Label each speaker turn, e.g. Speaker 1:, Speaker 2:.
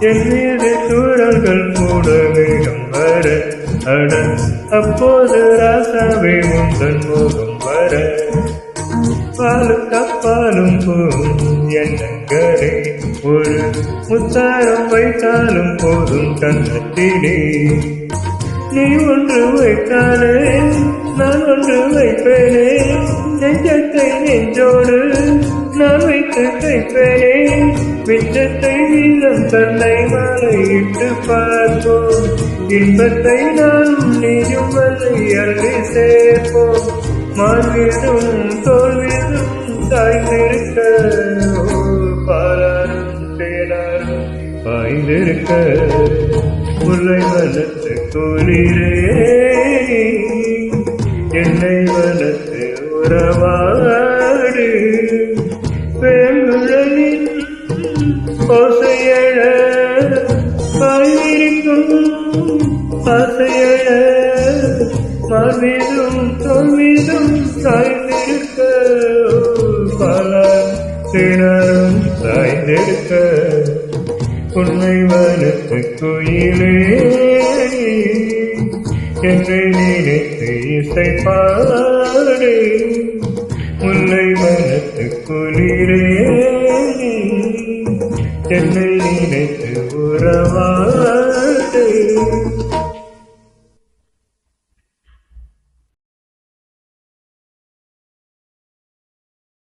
Speaker 1: என் மீது சூழல்கள் கூட வேகம் வர அட அப்போது ராசாவே உந்தன் முகம் வர. பாலும் கப்பாலும் போகும் எண்ணங்களே ஒரு முத்தாரம் வைத்தாலும் போதும் கண்ணத்திலே நீ ஒன்று வைத்தாலே நான் ஒன்று வைப்பேனே நெஞ்சத்தை நெஞ்சோடு நான் வைத்து கைப்பேனே மிச்சத்தை வீதம் தன்னை மலையிட்டு பார்ப்போம். இன்பத்தை நாம் நீயும் அள்ளி சேர்ப்போம். மார்வீதும் தோல்விடும் தாய் நிற்க பாலாரும் தேனாரும் பாய்ந்திருக்க. முல்லை வளர்த்து குளிரே என்னை வளர்த்து உறவாடு. வேங்குழலின் ஓசையழ பாயிருக்கும் ஆசையழ மார்மீதும் தோல்மீதும் சாய்ந்திருக்க பல திணறும் சாய்ந்திருக்க உன்னை வளர்த்து குயிலே என்று நினைத்து இசை பாடு முல்லை வளர்த்து குளிரே. என்னை நினைத்து உறவாடு.